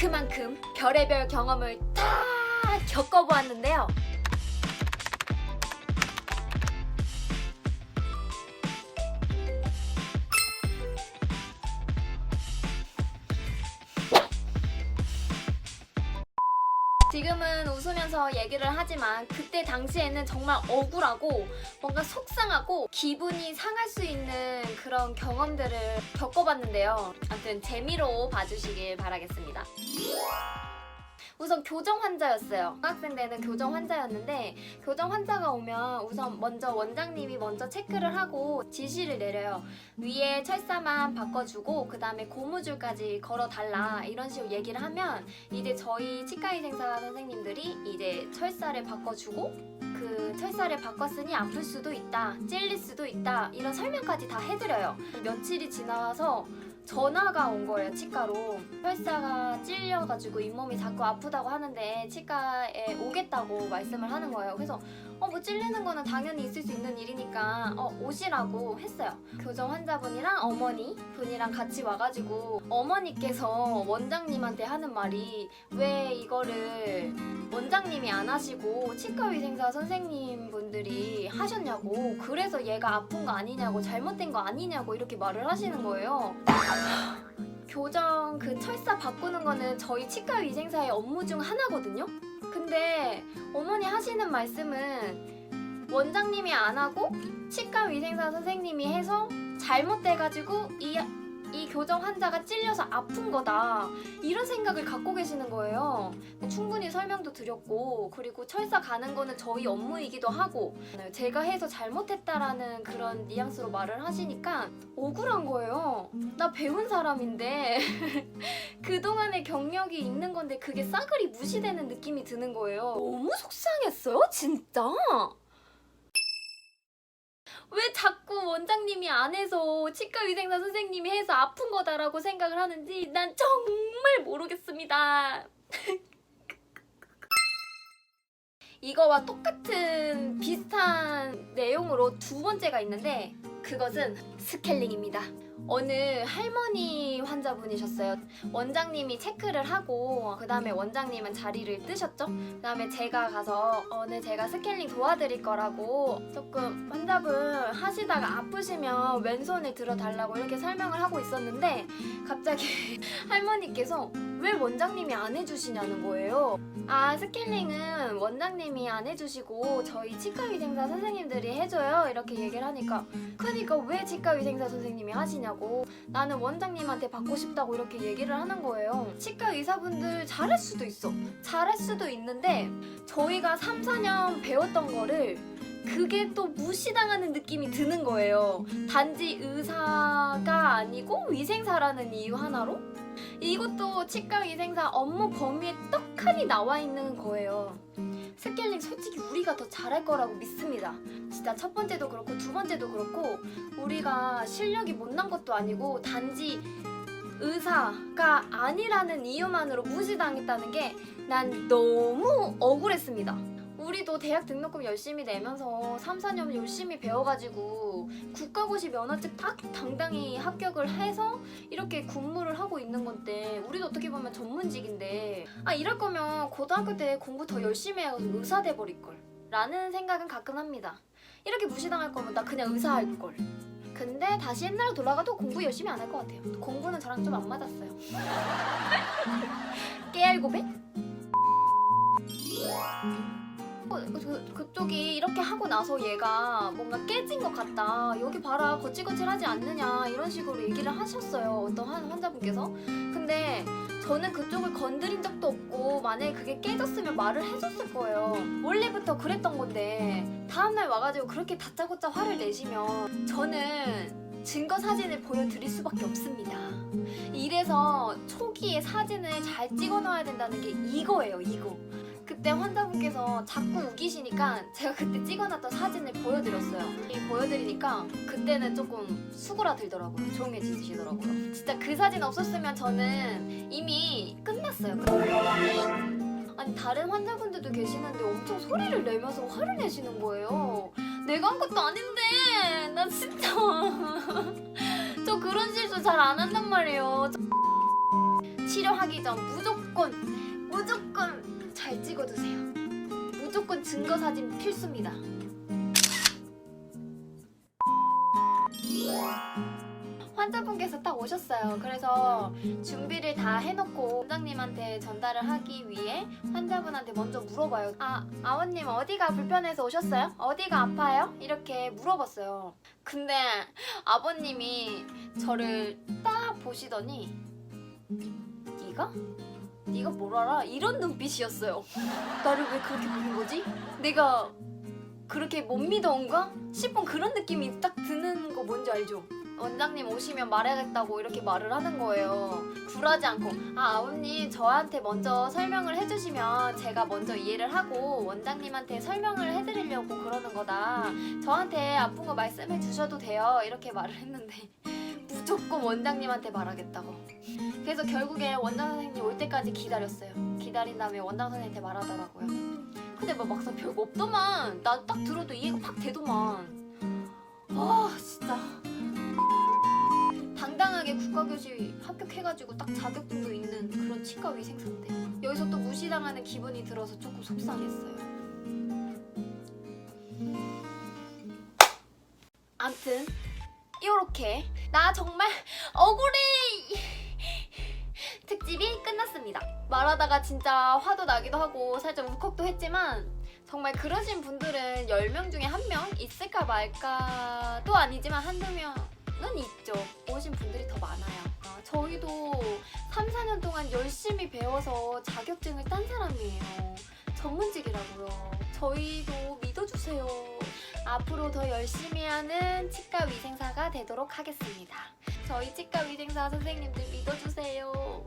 그만큼 별의별 경험을 다 겪어보았는데요. 웃으면서 얘기를 하지만 그때 당시에는 정말 억울하고 뭔가 속상하고 기분이 상할 수 있는 그런 경험들을 겪어봤는데요. 아무튼 재미로 봐주시길 바라겠습니다. 우선 교정 환자였어요. 학생 때는 교정 환자였는데 교정 환자가 오면 우선 먼저 원장님이 먼저 체크를 하고 지시를 내려요. 위에 철사만 바꿔주고 그 다음에 고무줄까지 걸어달라 이런 식으로 얘기를 하면 이제 저희 치과의생사 선생님들이 이제 철사를 바꿔주고 그 철사를 바꿨으니 아플 수도 있다, 찔릴 수도 있다 이런 설명까지 다 해드려요. 며칠이 지나서 전화가 온 거예요 치과로 철사가 찔려가지고 잇몸이 자꾸 아프다고 하는데 치과에 오겠다고 말씀을 하는 거예요. 그래서 어 뭐 찔리는 거는 당연히 있을 수 있는 일이니까 어 오시라고 했어요. 교정 환자분이랑 어머니 분이랑 같이 와가지고 어머니께서 원장님한테 하는 말이 왜 이거를 원장님이 안 하시고 치과 위생사 선생님 분들이 하셨냐고 그래서 얘가 아픈 거 아니냐고 잘못된 거 아니냐고 이렇게 말을 하시는 거예요. 교정 그 철사 바꾸는 거는 저희 치과 위생사의 업무 중 하나거든요. 근데 어머니 하시는 말씀은 원장님이 안 하고 치과 위생사 선생님이 해서 잘못돼가지고 이, 이 교정 환자가 찔려서 아픈 거다. 이런 생각을 갖고 계시는 거예요. 충분히 설명도 드렸고, 그리고 철사 가는 거는 저희 업무이기도 하고, 제가 해서 잘못했다라는 그런 뉘앙스로 말을 하시니까 억울한 거예요. 나 배운 사람인데, 그동안의 경력이 있는 건데, 그게 싸그리 무시되는 느낌이 드는 거예요. 너무 속상했어요, 진짜. 왜 자꾸 원장님이 안 해서 치과 위생사 선생님이 해서 아픈 거다라고 생각을 하는지 난 정말 모르겠습니다. 이거와 똑같은 비슷한 내용으로 두 번째가 있는데 그것은 스케일링입니다. 어느 할머니 환자분이셨어요. 원장님이 체크를 하고 그 다음에 원장님은 자리를 뜨셨죠. 그 다음에 제가 가서 오늘 제가 스케일링 도와드릴 거라고 조금 환자분 하시다가 아프시면 왼손을 들어달라고 이렇게 설명을 하고 있었는데 갑자기 할머니께서 왜 원장님이 안 해주시냐는 거예요. 아 스케일링은 원장님이 안 해주시고 저희 치과위생사 선생님들이 해줘요 이렇게 얘기를 하니까 그러니까 왜 치과위생사 선생님이 하시냐고 나는 원장님한테 받고 싶다고 이렇게 얘기를 하는 거예요. 치과 의사분들 잘할 수도 있어. 잘할 수도 있는데 저희가 3, 4년 배웠던 거를 그게 또 무시당하는 느낌이 드는 거예요. 단지 의사가 아니고 위생사라는 이유 하나로 이것도 치과 위생사 업무 범위에 떡하니 나와 있는 거예요. 스케일링 솔직히 우리가 더 잘할 거라고 믿습니다. 진짜 첫 번째도 그렇고 두 번째도 그렇고 우리가 실력이 못난 것도 아니고 단지 의사가 아니라는 이유만으로 무시당했다는 게 난 너무 억울했습니다. 우리도 대학 등록금 열심히 내면서 3, 4년 열심히 배워가지고 국가고시 면허증 딱 당당히 합격을 해서 이렇게 근무를 하고 있는 건데 우리도 어떻게 보면 전문직인데 아 이럴 거면 고등학교 때 공부 더 열심히 해가지고 의사 돼버릴 걸 라는 생각은 가끔 합니다. 이렇게 무시당할 거면 나 그냥 의사 할 걸. 근데 다시 옛날로 돌아가도 공부 열심히 안 할 것 같아요. 공부는 저랑 좀 안 맞았어요. 깨알 고백? 그, 그쪽이 이렇게 하고 나서 얘가 뭔가 깨진 것 같다. 여기 봐라, 거칠거칠하지 않느냐. 이런 식으로 얘기를 하셨어요. 어떤 한 환자분께서. 근데 저는 그쪽을 건드린 적도 없고, 만약에 그게 깨졌으면 말을 해줬을 거예요. 원래부터 그랬던 건데, 다음날 와가지고 그렇게 다짜고짜 화를 내시면, 저는 증거 사진을 보여드릴 수밖에 없습니다. 이래서 초기에 사진을 잘 찍어 놔야 된다는 게 이거예요, 이거. 그때 환자분께서 자꾸 우기시니까 제가 그때 찍어놨던 사진을 보여드렸어요. 이 보여드리니까 그때는 조금 수그라들더라고요. 조용해지시더라고요. 진짜 그 사진 없었으면 저는 이미 끝났어요. 아니 다른 환자분들도 계시는데 엄청 소리를 내면서 화를 내시는 거예요. 내가 한 것도 아닌데 나 진짜 저 그런 실수 잘 안 한단 말이에요. 치료하기 전 무조건 무조건 무조건 잘 찍어두세요. 무조건 증거 사진 필수입니다. 환자분께서 딱 오셨어요. 그래서 준비를 다 해놓고 원장님한테 전달을 하기 위해 환자분한테 먼저 물어봐요. 아, 아버님 어디가 불편해서 오셨어요? 어디가 아파요? 이렇게 물어봤어요. 근데 아버님이 저를 딱 보시더니 네가? 네가 뭘 알아? 이런 눈빛이었어요. 나를 왜 그렇게 보는 거지? 내가 그렇게 못 믿어온가? 싶은 그런 느낌이 딱 드는 거 뭔지 알죠? 원장님 오시면 말해야겠다고 이렇게 말을 하는 거예요. 굴하지 않고 아 아버님 저한테 먼저 설명을 해주시면 제가 먼저 이해를 하고 원장님한테 설명을 해드리려고 그러는 거다. 저한테 아픈 거 말씀해 주셔도 돼요. 이렇게 말을 했는데 무조건 원장님한테 말하겠다고. 그래서 결국에 원장 선생님 올 때까지 기다렸어요. 기다린 다음에 원장 선생님한테 말하더라고요. 근데 뭐 막상 별거 없더만. 나 딱 들어도 이해가 팍 되더만. 아 진짜. 당당하게 국가교실 합격해가지고 딱 자격증도 있는 그런 치과 위생사인데 여기서 또 무시당하는 기분이 들어서 조금 속상했어요. 암튼 이렇게 나 정말 억울해 특집이 끝났습니다. 말하다가 진짜 화도 나기도 하고 살짝 울컥도 했지만 정말 그러신 분들은 10명 중에 한 명 있을까 말까도 아니지만 한두 명은 있죠. 오신 분들이 더 많아요. 아, 저희도 3, 4년 동안 열심히 배워서 자격증을 딴 사람이에요. 전문직이라고요. 저희도 믿어주세요. 앞으로 더 열심히 하는 치과 위생사가 되도록 하겠습니다. 저희 치과 위생사 선생님들 믿어주세요.